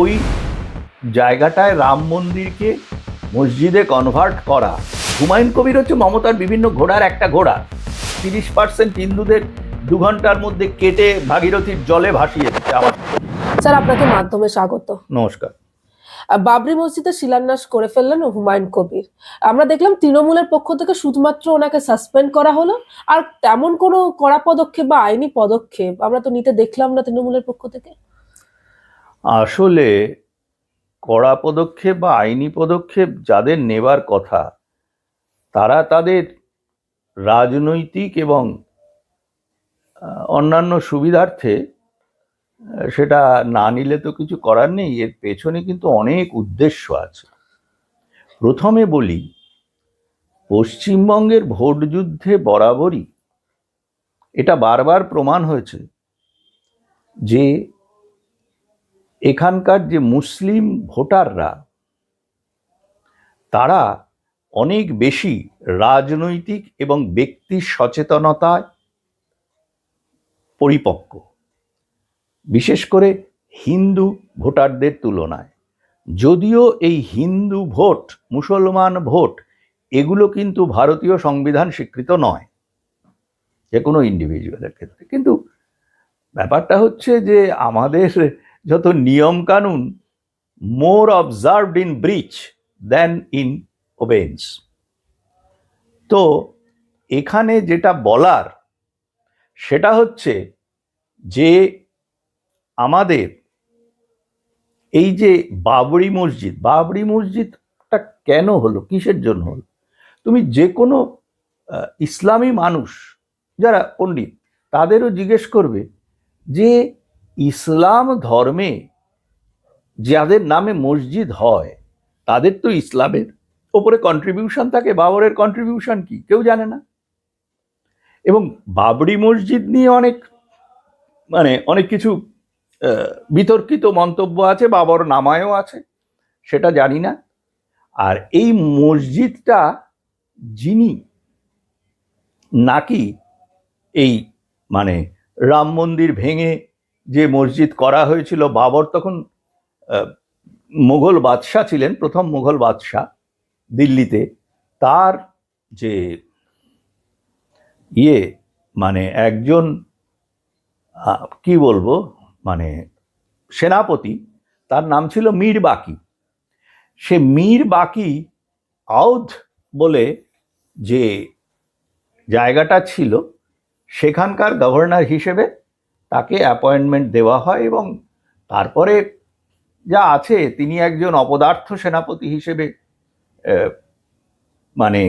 ওই জায়গাটায় রাম মন্দিরকে মসজিদে কনভার্ট করা। হুমায়ুন কবির হচ্ছে মমতার বিভিন্ন ঘোড়ার একটা ঘোড়া। তিরিশ পার্সেন্ট হিন্দুদের দু ঘণ্টার মধ্যে কেটে ভাগীরথীর জলে ভাসিয়ে দিচ্ছে আমার স্যার আপনাকে মাধ্যমে স্বাগত। নমস্কার। বাবরি মসজিদে শিলান্যাস করে ফেললেন হুমায়ুন কবির। আমরা দেখলাম তৃণমূলের পক্ষ থেকে শুধুমাত্র ওনাকে সাসপেন্ড করা হলো আর তেমন কোনো কড়া পদক্ষেপ বা আইনি পদক্ষেপ আমরা তো নিতে দেখলাম না তৃণমূলের পক্ষ থেকে। আসলে কড়া পদক্ষেপ বা আইনি পদক্ষেপ যাদের নেবার কথা, তারা তাদের রাজনৈতিক এবং অন্যান্য সুবিধার্থে সেটা না নিলে তো কিছু করার নেই। এর পেছনে কিন্তু অনেক উদ্দেশ্য আছে। প্রথমে বলি, পশ্চিমবঙ্গের ভোট যুদ্ধে বরাবরই এটা বারবার প্রমাণ হয়েছে যে এখানকার যে মুসলিম ভোটাররা, তারা অনেক বেশি রাজনৈতিক এবং ব্যক্তি সচেতনতায় পরিপক্ক। বিশেষ করে হিন্দু ভোটারদের তুলনায়। যদিও এই হিন্দু ভোট, মুসলমান ভোট, এগুলো কিন্তু ভারতীয় সংবিধান স্বীকৃত নয়, যে কোনো ইন্ডিভিজুয়ালের ক্ষেত্রে। কিন্তু ব্যাপারটা হচ্ছে যে আমাদের যত নিয়ম কানুন more observed in breach than in observance. তো এখানে যেটা বলার, সেটা হচ্ছে যে আমাদের এই যে বাবরি মসজিদ, বাবরি মসজিদটা কেন হলো, কিসের জন্য হলো? তুমি যে কোনো ইসলামী মানুষ, যারা পণ্ডিত, তাদেরও জিজ্ঞেস করবে যে ইসলাম ধর্মে যাদের নামে মসজিদ হয়, তাদের তো ইসলামের ওপরে কন্ট্রিবিউশন থাকে, বাবরের কন্ট্রিবিউশন কি? কেউ জানে না। এবং বাবরি মসজিদ নিয়ে অনেক মানে অনেক কিছু বিতর্কিত মন্তব্য আছে, বাবর নামায়ও আছে, সেটা জানি না। আর এই মসজিদটা যিনি নাকি এই মানে রাম মন্দির ভেঙে যে মসজিদ করা হয়েছিল, বাবর তখন মুঘল বাদশাহ ছিলেন, প্রথম মুঘল বাদশাহ দিল্লিতে। তার যে ইয়ে মানে একজন কি বলব মানে সেনাপতি, তার নাম ছিল মীর বাকি। সে মীর বাকি আউধ বলে যে জায়গাটা ছিল, সেখানকার গভর্নর হিসেবে তাকে অ্যাপয়েন্টমেন্ট দেওয়া হয় এবং তারপরে যা আছে, তিনি একজন অপদার্থ সেনাপতি হিসেবে মানে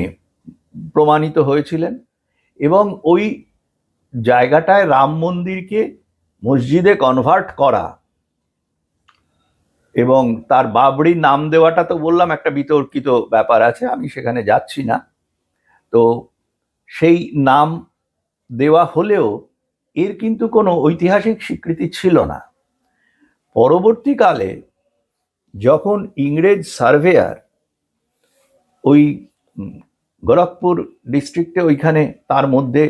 প্রমাণিত হয়েছিলেন এবং ওই জায়গাটায় রাম মন্দিরকে মসজিদে কনভার্ট করা এবং তার বাবরির নাম দেওয়াটা তো বললাম, একটা বিতর্কিত ব্যাপার আছে, আমি সেখানে যাচ্ছি না। তো সেই নাম দেওয়া হলেও এর কিন্তু কোনো ঐতিহাসিক স্বীকৃতি ছিল না। পরবর্তীকালে যখন ইংরেজ সার্ভেয়ার ওই গোরখপুর ডিস্ট্রিক্টে ওইখানে তার মধ্যে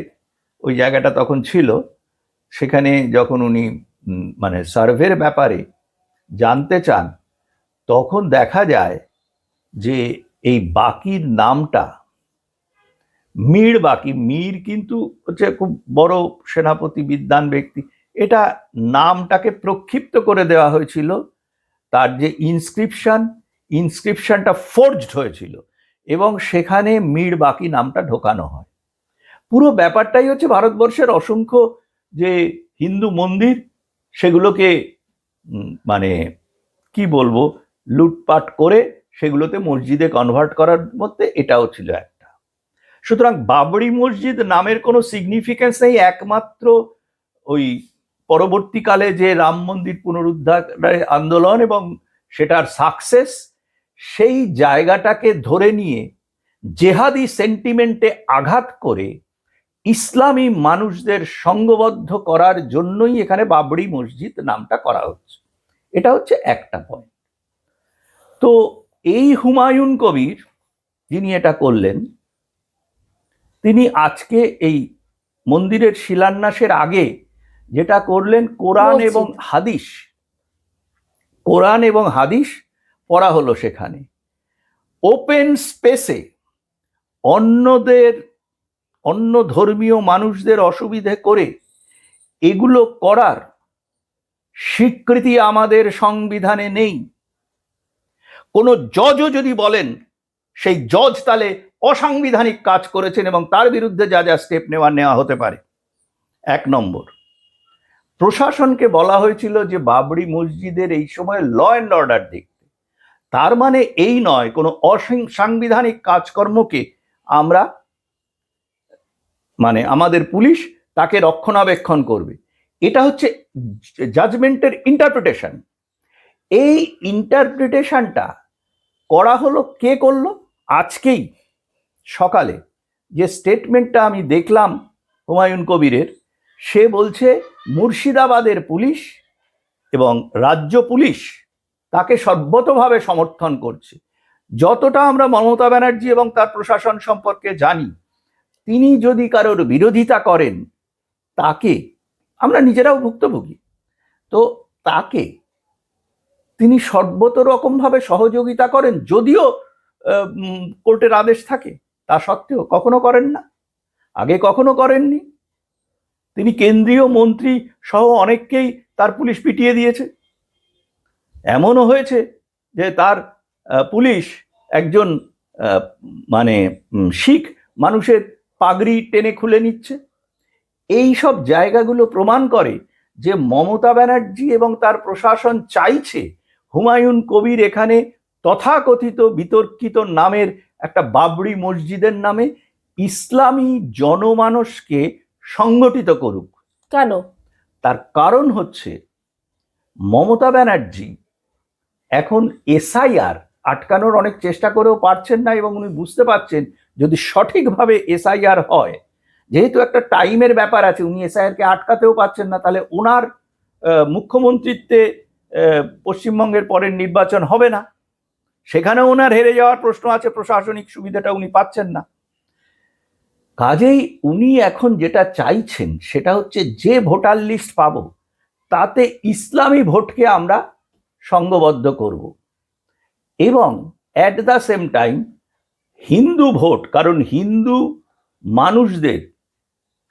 ওই জায়গাটা তখন ছিল, সেখানে যখন উনি মানে সার্ভের ব্যাপারে জানতে চান, তখন দেখা যায় যে এই বাকির নামটা মীর বাকি। মীর কিন্তু হচ্ছে খুব বড় সেনাপতি, বিদ্বান ব্যক্তি। এটা নামটাকে প্রক্ষিপ্ত করে দেওয়া হয়েছিল। তার যে ইনস্ক্রিপশন ইনস্ক্রিপশনটা ফোর্জড হয়েছিল এবং সেখানে মীর বাকি নামটা ঢোকানো হয়। পুরো ব্যাপারটাই হচ্ছে ভারতবর্ষের অসংখ্য যে হিন্দু মন্দির, সেগুলোকে মানে কি বলব, লুটপাট করে সেগুলোতে মসজিদে কনভার্ট করার মধ্যে এটাও ছিল একটা সুতরাং বাবরি মসজিদ নামের কোনো সিগনিফিকেন্স নেই, একমাত্র ওই পরবর্তীকালে যে রাম মন্দির পুনরুদ্ধারের আন্দোলন এবং সেটার সাকসেস সেই জায়গাটাকে ধরে নিয়ে জেহাদি সেন্টিমেন্টে আঘাত করে ইসলামী মানুষদের সঙ্গবদ্ধ করার জন্যই এখানে বাবরি মসজিদ নামটা করা হচ্ছে। এটা হচ্ছে একটা পয়েন্ট তো এই হুমায়ুন কবির যিনি এটা করলেন তিনি আজকে এই মন্দিরের শিলান্যাসের আগে যেটা করলেন কোরআন এবং হাদিস। কোরআন এবং হাদিস পড়া হলো সেখানে। ওপেন স্পেসে অন্যদের অন্য ধর্মীয় মানুষদের অসুবিধে করে এগুলো করার স্বীকৃতি আমাদের সংবিধানে নেই। কোনো জজও যদি বলেন সেই জজ তাহলে অসাংবিধানিক কাজ করেছেন এবং তার বিরুদ্ধে যা যা স্টেপ নেওয়া নেওয়া হতে পারে। এক নম্বর, প্রশাসনকে বলা হয়েছিল যে বাবরি মসজিদের এই সময় ল অ্যান্ড অর্ডার দেখতে। তার মানে এই নয়, কোনো অসাংবিধানিক কাজকর্মকে আমরা মানে আমাদের পুলিশ তাকে রক্ষণাবেক্ষণ করবে। এটা হচ্ছে জাজমেন্টের ইন্টারপ্রিটেশন এই ইন্টারপ্রিটেশনটা করা হলো, কে করল? আজকেই সকালে যে স্টেটমেন্টটা আমি দেখলাম হুমায়ুন কবিরের, সে বলছে মুর্শিদাবাদের পুলিশ এবং রাজ্য পুলিশ তাকে সর্বতভাবে সমর্থন করছে। যতটা আমরা মমতা ব্যানার্জি এবং তার প্রশাসন সম্পর্কে জানি, তিনি যদি কারোর বিরোধিতা করেন, তাকে আমরা নিজেরাও ভুক্তভোগী। তো তাকে তিনি সর্বত রকমভাবে সহযোগিতা করেন, যদিও কোর্টের আদেশ থাকে। তা সত্ত্বেও কখনো করেন না। আগে কখনো করেননি। তিনি কেন্দ্রীয় মন্ত্রী সহ অনেককেই তার পুলিশ পিটিয়ে দিয়েছে। এমনও হয়েছে যে তার পুলিশ একজন মানে শিখ মানুষের পাগড়ি টেনে খুলে নিচ্ছে। এই সব জায়গাগুলো প্রমাণ করে যে মমতা ব্যানার্জি এবং তার প্রশাসন চাইছে হুমায়ুন কবির এখানে তথাকথিত বিতর্কিত নামের একটা বাবরি মসজিদের নামে ইসলামী জনমানসকে সংগঠিত করুক। কেন? তার কারণ হচ্ছে মমতা ব্যানার্জি এখন এসআইআর আটকানোর অনেক চেষ্টা করেও পারছেন না এবং উনি বুঝতে পারছেন যদি সঠিকভাবে এসআইআর হয় যেহেতু একটা টাইমের ব্যাপার আছে উনি এসআইআরকে আটকাতেও পারছেন না তাহলে ওনার মুখ্যমন্ত্রিত্বে পশ্চিমবঙ্গের পরের নির্বাচন হবে না। সেখানেও ওনার হেরে যাওয়ার প্রশ্ন আছে, প্রশাসনিক সুবিধাটা উনি পাচ্ছেন না। কাজেই উনি এখন যেটা চাইছেন সেটা হচ্ছে যে ভোটার লিস্ট পাব, তাতে ইসলামী ভোটকে আমরা সঙ্গবদ্ধ করব। এবং at the same time Hindu vote, কারণ হিন্দু মানুষদের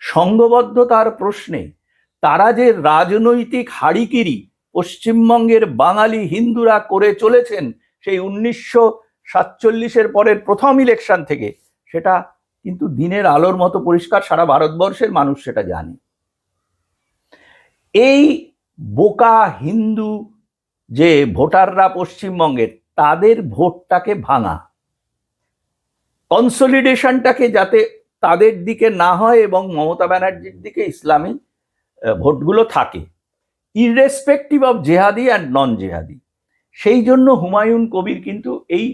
সঙ্গবদ্ধতার প্রশ্নে তারা যে রাজনৈতিক হাড়িকিরি পশ্চিমবঙ্গের বাঙালি হিন্দুরা করে চলেছেন সেই উনিশশো সাতচল্লিশের পরের প্রথম ইলেকশন থেকে সেটা কিন্তু দিনের আলোর মতো পরিষ্কার সারা ভারতবর্ষের মানুষ সেটা জানে। এই বোকা হিন্দু যে ভোটাররা পশ্চিমবঙ্গের, তাদের ভোটটাকে ভাঙা। কনসলিডেশনটাকে যাতে তাদের দিকে না হয় এবং মমতা ব্যানার্জির দিকে ইসলামী ভোটগুলো থাকে। ইররেসপেক্টিভ অফ জেহাদি অ্যান্ড নন জেহাদি সেই জন্য হুমায়ুন কবির কিন্তু এই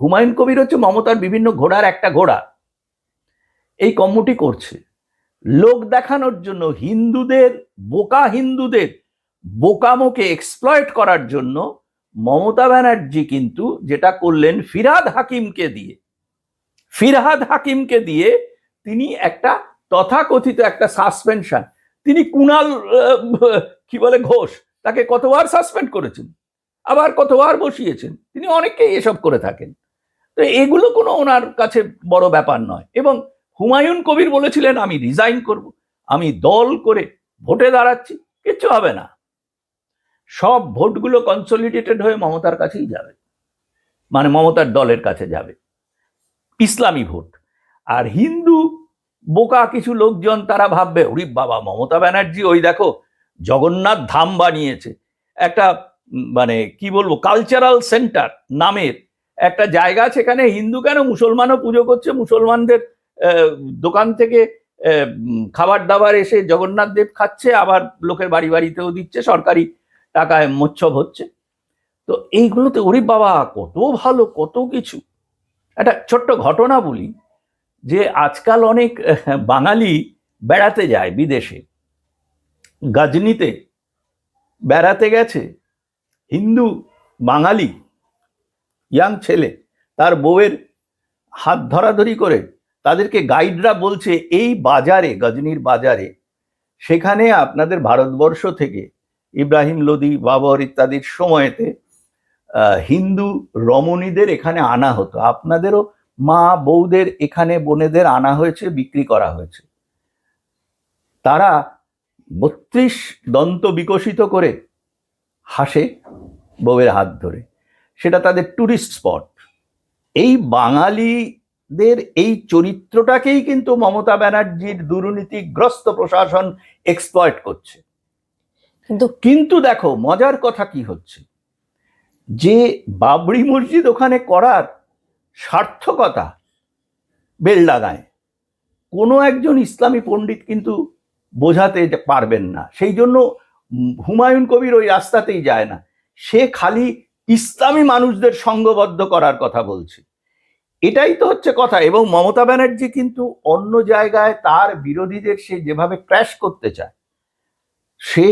হুমায়ুন কবির হচ্ছে মমতার বিভিন্ন ঘোড়ার একটা ঘোড়া। এই কম্মুটি করছে। লোক দেখানোর জন্য, হিন্দুদের, বোকা হিন্দুদের বোকামোকে এক্সপ্লয়েট করার জন্য মমতা ব্যানার্জি কিন্তু যেটা করলেন ফিরাদ হাকিমকে দিয়ে। ফিরহাদ হাকিমকে দিয়ে তিনি একটা তথাকথিত একটা সাসপেনশন তিনি কুনাল কি বলে, ঘোষ, তাকে কতবার সাসপেন্ড করেছেন? আবার কতবার বসিয়েছেন। তিনি অনেককেই এসব করে থাকেন। তো এগুলো কোনো ওনার কাছে বড় ব্যাপার নয় এবং হুমায়ুন কবির বলেছিলেন, আমি রিজাইন করব, আমি দল করে ভোটে দাঁড়াচ্ছি, কিচ্ছু হবে না। সব ভোটগুলো কনসলিডেটেড হয়ে মমতার কাছেই যাবে। মানে মমতার দলের কাছে যাবে। ইসলামী ভোট। আর হিন্দু বোকা কিছু লোকজন তারা ভাববে, ওরে বাবা, মমতা ব্যানার্জি, ওই দেখো, জগন্নাথ ধাম বানিয়েছে। একটা মানে কি বলব কালচারাল সেন্টার নামের একটা জায়গা সেখানে হিন্দু কেন মুসলমানও পুজো করছে? মুসলমানদের দোকান থেকে খাবার দাবার এসে জগন্নাথ দেব খাচ্ছে, আবার লোকের বাড়ি বাড়িতেও দিচ্ছে, সরকারি টাকায় মোচ্ছব হচ্ছে। তো এইগুলোতে ওরে বাবা, কত ভালো, কত কিছু। একটা ছোট্ট ঘটনা বলি, যে আজকাল অনেক, বাঙালি বেড়াতে যায় বিদেশে। গাজনিতে বেড়াতে গেছে হিন্দু বাঙালি ইয়াং ছেলে, তার বউয়ের হাত ধরাধরি করে তাদেরকে গাইডরা বলছে, এই বাজারে, গজনির বাজারে, সেখানে আপনাদের ভারতবর্ষ থেকে ইব্রাহিম লোদি, বাবর ইত্যাদির সময়তে হিন্দু রমণীদের এখানে আনা হতো। আপনাদেরও মা বউদের এখানে বোনেদের আনা হয়েছে, বিক্রি করা হয়েছে। তারা বত্রিশ দন্ত বিকশিত করে হাসে বউয়ের হাত ধরে। সেটা তাদের ট্যুরিস্ট স্পট এই বাঙালিদের এই চরিত্রটাকেই কিন্তু মমতা ব্যানার্জির দুর্নীতিগ্রস্ত প্রশাসন এক্সপ্লয়েট করছে। কিন্তু কিন্তু দেখো মজার কথা কি হচ্ছে? যে বাবরি মসজিদ ওখানে করার সার্থকতা বেলডাঙায় কোনো একজন ইসলামী পণ্ডিত কিন্তু বোঝাতে পারবেন না। সেই জন্য হুমায়ুন কবির ওই রাস্তাতেই যায় না। সে খালি ইসলামী মানুষদের সঙ্গবদ্ধ করার কথা বলছে। এটাই তো হচ্ছে কথা। এবং মমতা ব্যানার্জি কিন্তু অন্য জায়গায় তার বিরোধীদের সে যেভাবে ক্র্যাশ করতে চায়, সে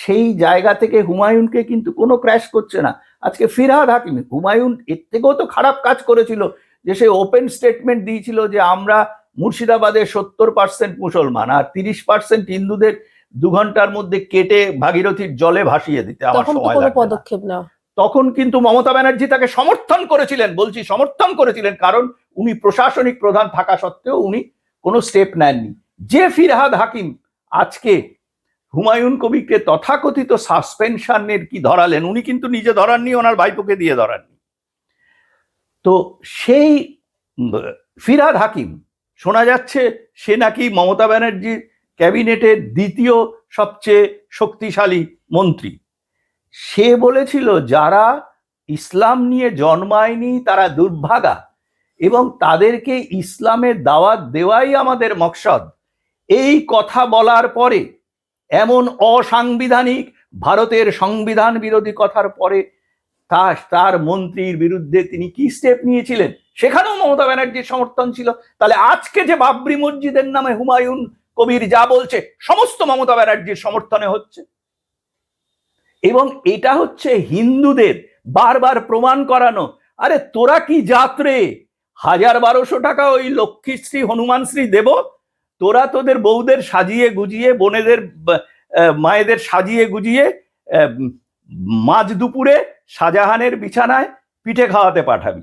সেই জায়গা থেকে হুমায়ুনকে কিন্তু কোনো ক্র্যাশ করছে না। আজকে ফিরহাদ হাকিম, হুমায়ুন এর থেকেও তো খারাপ কাজ করেছিল যে সে ওপেন স্টেটমেন্ট দিয়েছিল যে আমরা মুর্শিদাবাদে সত্তর পার্সেন্ট মুসলমান আর তিরিশ পার্সেন্ট হিন্দুদের দু ঘণ্টার মধ্যে কেটে ভাগীরথীর জলে ভাসিয়ে দিতে আমার সময়। পদক্ষেপ না তখন কিন্তু মমতা ব্যানার্জি তাকে সমর্থন করেছিলেন বলছি সমর্থন করেছিলেন কারণ উনি প্রশাসনিক প্রধান থাকা সত্ত্বেও উনি কোনো স্টেপ নেননি। যে ফিরহাদ হাকিম আজকে হুমায়ুন কবিকে তথাকথিত সাসপেনশনের কি ধরালেন উনি কিন্তু নিজে ধরাননি ওনার ভাইপোকে দিয়ে ধরাননি। তো সেই ফিরহাদ হাকিম শোনা যাচ্ছে সে নাকি মমতা ব্যানার্জির ক্যাবিনেটের দ্বিতীয় সবচেয়ে শক্তিশালী মন্ত্রী। সে বলেছিল, যারা ইসলাম নিয়ে জন্মায়নি তারা দুর্ভাগা এবং তাদেরকে ইসলামের দাওয়াত দেওয়াই আমাদের মকসদ। এই কথা বলার পরে এমন অসাংবিধানিক ভারতের সংবিধান বিরোধী কথার পরে তার তার মন্ত্রীর বিরুদ্ধে তিনি কি স্টেপ নিয়েছিলেন? সেখানেও মমতা ব্যানার্জির সমর্থন ছিল। তাহলে আজকে যে বাবরি মসজিদের নামে হুমায়ুন কবির যা বলছে, সমস্ত মমতা ব্যানার্জির সমর্থনে হচ্ছে। এবং এটা হচ্ছে হিন্দুদের বারবার প্রমাণ করানো, আরে তোরা কি যাত্রে হাজার বারোশো টাকা ওই লক্ষ্মীশ্রী, হনুমানশ্রী দেব, তোরা তোদের বউদের সাজিয়ে গুজিয়ে, বোনেদের মায়েদের সাজিয়ে গুজিয়ে মাঝ দুপুরে শাহজাহানের বিছানায় পিঠে খাওয়াতে পাঠাবি।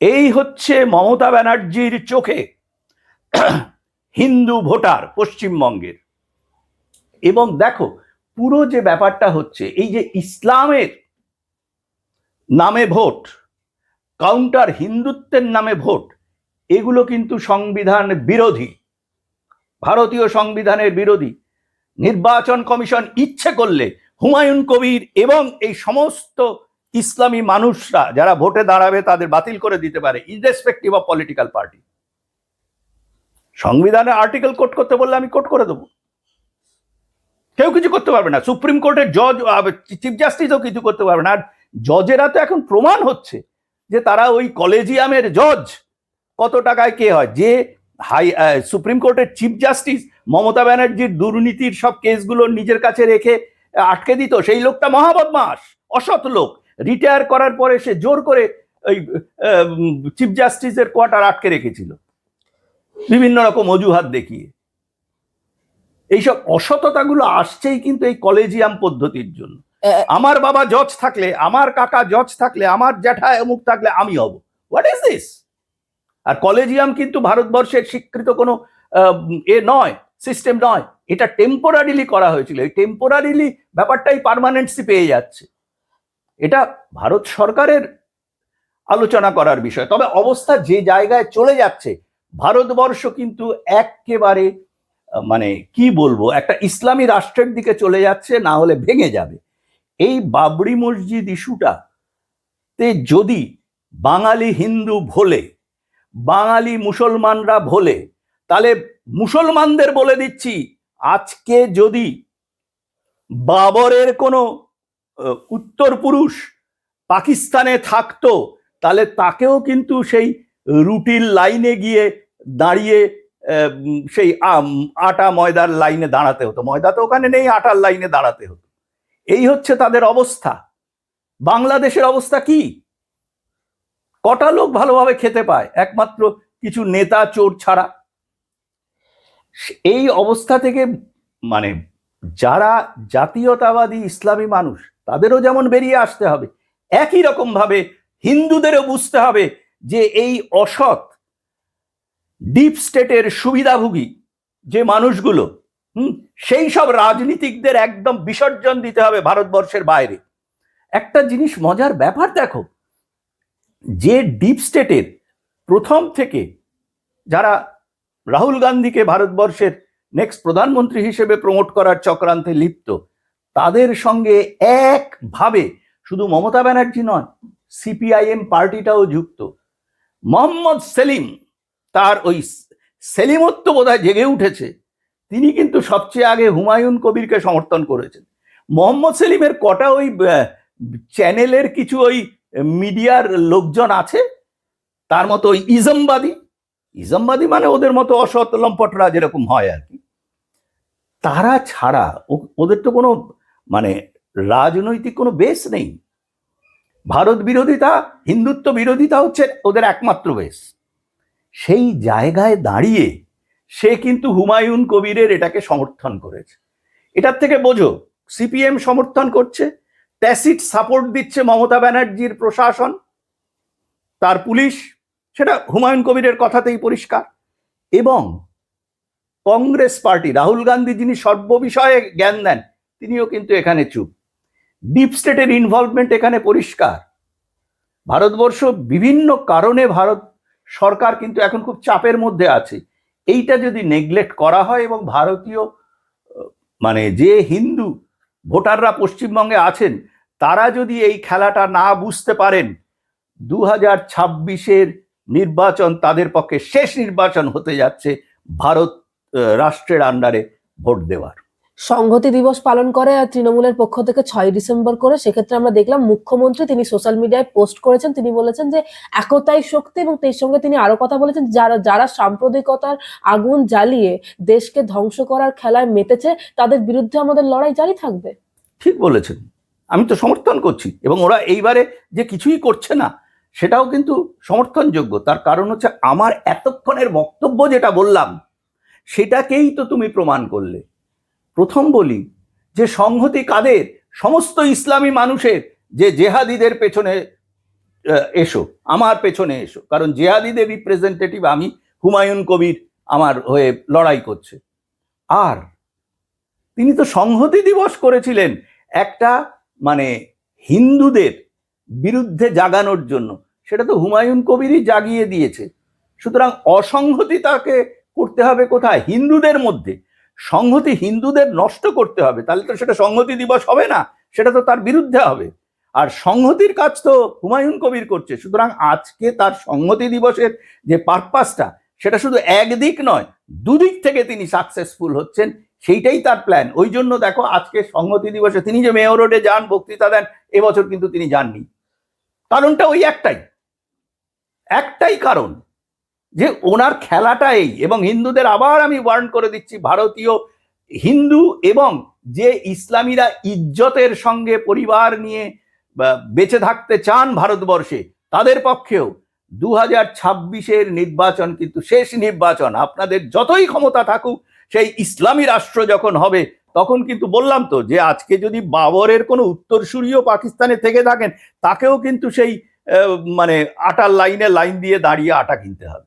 এই হচ্ছে মমতা ব্যানার্জির চোখে। হিন্দু ভোটার পশ্চিমবঙ্গের। এবং দেখো, পুরো যে ব্যাপারটা হচ্ছে, এই যে ইসলামের নামে ভোট, কাউন্টার হিন্দুত্বের নামে ভোট, এগুলো কিন্তু সংবিধান বিরোধী। ভারতীয় সংবিধানের বিরোধী। নির্বাচন কমিশন ইচ্ছে করলে হুমায়ুন কবির এবং এই সমস্ত ইসলামী মানুষরা, যারা ভোটে দাঁড়াবে, তাদের বাতিল করে দিতে পারে ইনরেসপেক্টিভ অফ পলিটিক্যাল পার্টি। সংবিধানে আর্টিকেল কোট করতে বললে আমি কোট করে দেবো। কেউ কিছু করতে পারবে না। সুপ্রিম কোর্টের জজ চিফ জাস্টিসও কিছু করতে পারবে না। আর জজেরা তো এখন প্রমাণ হচ্ছে যে তারা ওই কলেজিয়ামের জজ কত টাকায় কে হয়? যে হাই সুপ্রিম কোর্টের চিফ জাস্টিস মমতা ব্যানার্জির দুর্নীতির সব কেসগুলো নিজের কাছে রেখে আটকে দিত। সেই লোকটা মহাবদমাস, অসৎ লোক। রিটায়ার করার পরে সে জোর করে ওই চিফ জাস্টিসের কোয়ার্টার আটকে রেখেছিল। বিভিন্ন রকম অজুহাত দেখিয়ে। এইসব অসততাগুলো আসছেই কিন্তু এই কলেজিয়াম পদ্ধতির জন্য। আমার বাবা জজ থাকলে আমার কাকা জজ থাকলে আমার জ্যাঠা অমুক থাকলে আমি হব। হোয়াট ইজ দিস আর কলেজিয়াম কিন্তু ভারতবর্ষের স্বীকৃত কোনো এ নয় সিস্টেম নয়। এটা টেম্পোরারিলি করা হয়েছিল। এই টেম্পোরারিলি ব্যাপারটাই পার্মানেন্সি পেয়ে যাচ্ছে। এটা ভারত সরকারের আলোচনা করার বিষয়। তবে অবস্থা যে জায়গায় চলে যাচ্ছে ভারতবর্ষ কিন্তু একেবারে মানে কি বলব, একটা ইসলামী রাষ্ট্রের দিকে চলে যাচ্ছে, না হলে ভেঙে যাবে। এই বাবরি মসজিদ ইস্যুটা তে যদি বাঙালি হিন্দু ভোলে, বাঙালি মুসলমানরা ভোলে, তাহলে মুসলমানদের বলে দিচ্ছি, আজকে যদি বাবরের কোনো উত্তর পুরুষ পাকিস্তানে থাকতো, তাহলে তাকেও কিন্তু সেই রুটির লাইনে গিয়ে দাঁড়িয়ে সেই আটা ময়দার লাইনে দাঁড়াতে হতো। ময়দা তো ওখানে নেই, আটার লাইনে দাঁড়াতে হতো। এই হচ্ছে তাদের অবস্থা। বাংলাদেশের অবস্থা কি? কটা লোক ভালোভাবে খেতে পায়? একমাত্র কিছু নেতা চোর ছাড়া। এই অবস্থা থেকে মানে যারা জাতীয়তাবাদী, ইসলামী মানুষ, তাদেরও যেমন বেরিয়ে আসতে হবে, একই রকম ভাবে হিন্দুদেরও বুঝতে হবে যে এই অসৎ ডিপ স্টেটের সুবিধাভোগী যে মানুষগুলো, হুম, সেই সব রাজনীতিকদের একদম বিসর্জন দিতে হবে ভারতবর্ষের বাইরে। একটা জিনিস মজার ব্যাপার দেখো, যে ডিপ স্টেটের প্রথম থেকে যারা রাহুল গান্ধীকে ভারতবর্ষের নেক্সট প্রধানমন্ত্রী হিসেবে প্রমোট করার চক্রান্তে লিপ্ত, তাদের সঙ্গে একভাবে শুধু মমতা ব্যানার্জি নয় সিপিআইএম পার্টিটাও যুক্ত। মোহাম্মদ সেলিম তার ওই সেলিমত্ব বোধহয় জেগে উঠেছে। তিনি কিন্তু সবচেয়ে আগে হুমায়ুন কবিরকে সমর্থন করেছেন। মোহাম্মদ সেলিমের কটা ওই চ্যানেলের কিছু ওই মিডিয়ার লোকজন আছে, তার মতো ওই ইজমবাদী। ইজমবাদী মানে ওদের মতো অসৎ লম্পটরা যেরকম হয় আর কি। তারা ছাড়া ওদের তো কোনো মানে রাজনৈতিক কোনো বেস নেই। ভারত বিরোধিতা, হিন্দুত্ব বিরোধিতা হচ্ছে ওদের একমাত্র বেস সেই জায়গায় দাঁড়িয়ে সে কিন্তু হুমায়ুন কবিরের এটাকে সমর্থন করেছে। এটার থেকে বোঝো, সিপিএম সমর্থন করছে ট্যাসিট সাপোর্ট দিচ্ছে মমতা ব্যানার্জির প্রশাসন, তার পুলিশ, সেটা হুমায়ুন কবিরের কথাতেই পরিষ্কার। এবং কংগ্রেস পার্টি, রাহুল গান্ধী যিনি সর্ববিষয়ে জ্ঞান দেন, তিনিও কিন্তু এখানে চুপ। ডিপ স্টেটের ইনভলভমেন্ট এখানে পরিষ্কার। ভারতবর্ষ বিভিন্ন কারণে ভারত সরকার কিন্তু এখন খুব চাপের মধ্যে আছে। এইটা যদি নেগলেক্ট করা হয় এবং ভারতীয় মানে যে হিন্দু ভোটাররা পশ্চিমবঙ্গে আছেন, তারা যদি এই খেলাটা না বুঝতে পারেন দু হাজার ছাব্বিশের নির্বাচন তাদের পক্ষে শেষ নির্বাচন হতে যাচ্ছে ভারত রাষ্ট্রের আন্ডারে ভোট দেওয়ার। সংহতি দিবস পালন করে আর তৃণমূলের পক্ষ থেকে ছয় ডিসেম্বর করে, সেক্ষেত্রে আমরা দেখলাম মুখ্যমন্ত্রী তিনি সোশ্যাল মিডিয়ায় পোস্ট করেছেন, তিনি বলেছেন যে একতাই শক্তি এবং তার সঙ্গে তিনি আরও কথা বলেছেন, যারা যারা সাম্প্রদায়িকতার আগুন জ্বালিয়ে দেশকে ধ্বংস করার খেলায় মেতেছে, তাদের বিরুদ্ধে আমাদের লড়াই জারি থাকবে। ঠিক বলেছেন। আমি তো সমর্থন করছি এবং ওরা এইবারে যে কিছুই করছে না, সেটাও কিন্তু সমর্থনযোগ্য। তার কারণ হচ্ছে আমার এতক্ষণের বক্তব্য যেটা বললাম, সেটাকেই তো তুমি প্রমাণ করলে। প্রথম বলি যে সংহতি কাদের? সমস্ত ইসলামী মানুষের যে জেহাদিদের পেছনে এসো, আমার পেছনে এসো। কারণ জেহাদিদের রিপ্রেজেন্টেটিভ আমি, হুমায়ুন কবির আমার হয়ে লড়াই করছে। আর তিনি তো সংহতি দিবস করেছিলেন একটা মানে হিন্দুদের বিরুদ্ধে জাগানোর জন্য। সেটা তো হুমায়ুন কবিরই জাগিয়ে দিয়েছে। সুতরাং অসংহতি তাকে করতে হবে কোথায়? হিন্দুদের মধ্যে। সংহতি হিন্দুদের নষ্ট করতে হবে। তাহলে তো সেটা সংহতি দিবস হবে না, সেটা তো তার বিরুদ্ধে হবে। আর সংহতির কাজ তো হুমায়ুন কবির করছে। সুতরাং আজকে তার সংহতি দিবসের যে পারপাসটা সেটা শুধু একদিক নয়, দুদিক থেকে তিনি সাকসেসফুল হচ্ছেন, সেইটাই তার প্ল্যান ওই জন্য দেখো, আজকে সংহতি দিবসে তিনি যে মেয়র রোডে যান, বক্তৃতা দেন, এবছর কিন্তু তিনি যাননি। কারণটা ওই একটাই। একটাই কারণ যে ওনার খেলাটা এই এবং হিন্দুদের আবার আমি ওয়ার্ন করে দিচ্ছি, ভারতীয় হিন্দু এবং যে ইসলামীরা ইজ্জতের সঙ্গে পরিবার নিয়ে বেঁচে থাকতে চান ভারতবর্ষে, তাদের পক্ষেও দু হাজার ছাব্বিশের নির্বাচন কিন্তু শেষ নির্বাচন। আপনাদের যতই ক্ষমতা থাকুক, সেই ইসলামী রাষ্ট্র যখন হবে, তখন কিন্তু বললাম তো যে আজকে যদি বাবরের কোনো উত্তরসূরিও পাকিস্তানে থেকে থাকেন, তাকেও কিন্তু সেই মানে আটার লাইনে লাইন দিয়ে দাঁড়িয়ে আটা কিনতে হবে।